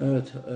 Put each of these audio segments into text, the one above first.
Evet, e,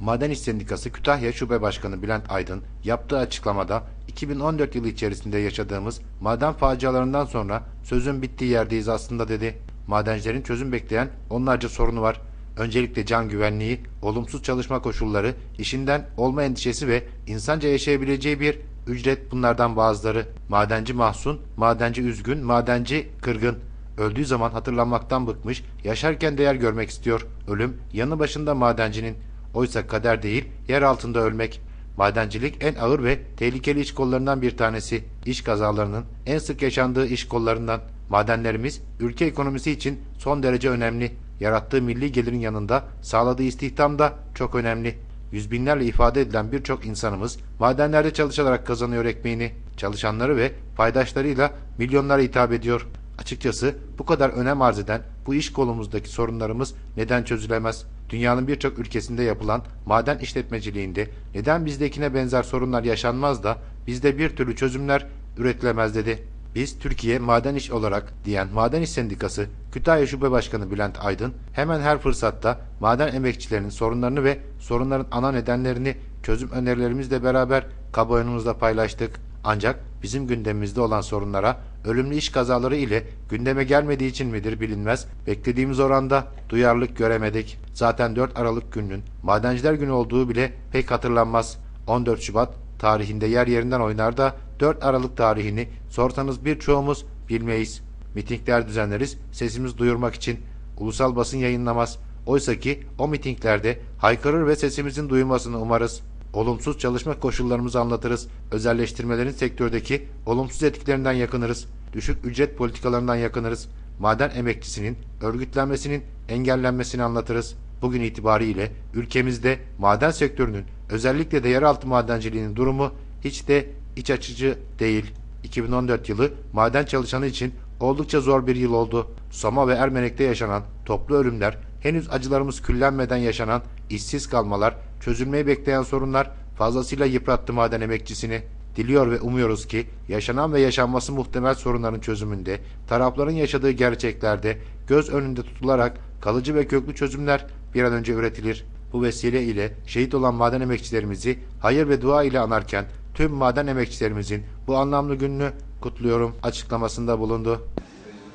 Maden İş Sendikası Kütahya Şube Başkanı Bülent Aydın yaptığı açıklamada 2014 yılı içerisinde yaşadığımız maden facialarından sonra sözün bittiği yerdeyiz aslında dedi. Madencilerin çözüm bekleyen onlarca sorunu var. Öncelikle can güvenliği, olumsuz çalışma koşulları, işinden olma endişesi ve insanca yaşayabileceği bir ücret bunlardan bazıları. Madenci mahzun, madenci üzgün, madenci kırgın. Öldüğü zaman hatırlanmaktan bıkmış, yaşarken değer görmek istiyor. Ölüm yanı başında madencinin. Oysa kader değil, yer altında ölmek. Madencilik en ağır ve tehlikeli iş kollarından bir tanesi. İş kazalarının en sık yaşandığı iş kollarından. Madenlerimiz ülke ekonomisi için son derece önemli. Yarattığı milli gelirin yanında sağladığı istihdam da çok önemli. Yüz binlerle ifade edilen birçok insanımız madenlerde çalışarak kazanıyor ekmeğini. Çalışanları ve paydaşlarıyla milyonlara hitap ediyor. Açıkçası bu kadar önem arz eden bu iş kolumuzdaki sorunlarımız neden çözülemez? Dünyanın birçok ülkesinde yapılan maden işletmeciliğinde neden bizdekine benzer sorunlar yaşanmaz da bizde bir türlü çözümler üretilemez dedi. Biz Türkiye Maden İş olarak diyen Maden İş Sendikası Kütahya Şube Başkanı Bülent Aydın hemen her fırsatta maden emekçilerinin sorunlarını ve sorunların ana nedenlerini çözüm önerilerimizle beraber kamuoyunuzla paylaştık. Ancak bizim gündemimizde olan sorunlara ölümlü iş kazaları ile gündeme gelmediği için midir bilinmez. Beklediğimiz oranda duyarlılık göremedik. Zaten 4 Aralık gününün Madenciler Günü olduğu bile pek hatırlanmaz. 14 Şubat tarihinde yer yerinden oynar da 4 Aralık tarihini sorsanız birçoğumuz bilmeyiz. Mitingler düzenleriz sesimizi duyurmak için. Ulusal basın yayınlamaz. Oysa ki o mitinglerde haykırır ve sesimizin duyulmasını umarız. Olumsuz çalışma koşullarımızı anlatırız. Özelleştirmelerin sektördeki olumsuz etkilerinden yakınırız. Düşük ücret politikalarından yakınırız. Maden emekçisinin örgütlenmesinin engellenmesini anlatırız. Bugün itibariyle ülkemizde maden sektörünün özellikle de yeraltı madenciliğinin durumu hiç de iç açıcı değil. 2014 yılı maden çalışanı için oldukça zor bir yıl oldu. Soma ve Ermenek'te yaşanan toplu ölümler, henüz acılarımız küllenmeden yaşanan işsiz kalmalar, çözülmeyi bekleyen sorunlar fazlasıyla yıprattı maden emekçisini. Diliyor ve umuyoruz ki yaşanan ve yaşanması muhtemel sorunların çözümünde, tarafların yaşadığı gerçeklerde göz önünde tutularak kalıcı ve köklü çözümler bir an önce üretilir. Bu vesile ile şehit olan maden emekçilerimizi hayır ve dua ile anarken tüm maden emekçilerimizin bu anlamlı gününü kutluyorum açıklamasında bulundu.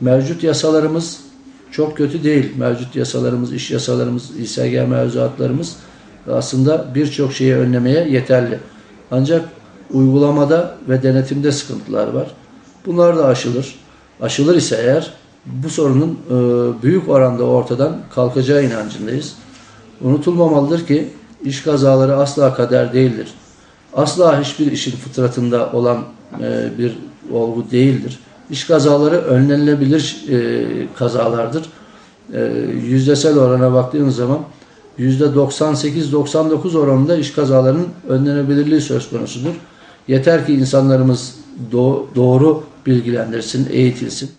mevcut yasalarımız çok kötü değil. Mevcut yasalarımız, iş yasalarımız, İSG mevzuatlarımız aslında birçok şeyi önlemeye yeterli. Ancak uygulamada ve denetimde sıkıntılar var. Bunlar da aşılır. Aşılır ise eğer bu sorunun e, büyük oranda ortadan kalkacağı inancındayız. Unutulmamalıdır ki iş kazaları asla kader değildir. Asla hiçbir işin fıtratında olan e, bir olgu değildir. İş kazaları önlenebilir e, kazalardır. E, yüzdesel orana baktığınız zaman %98-99 oranında iş kazalarının önlenebilirliği söz konusudur. Yeter ki insanlarımız do- doğru bilgilendirsin, eğitilsin.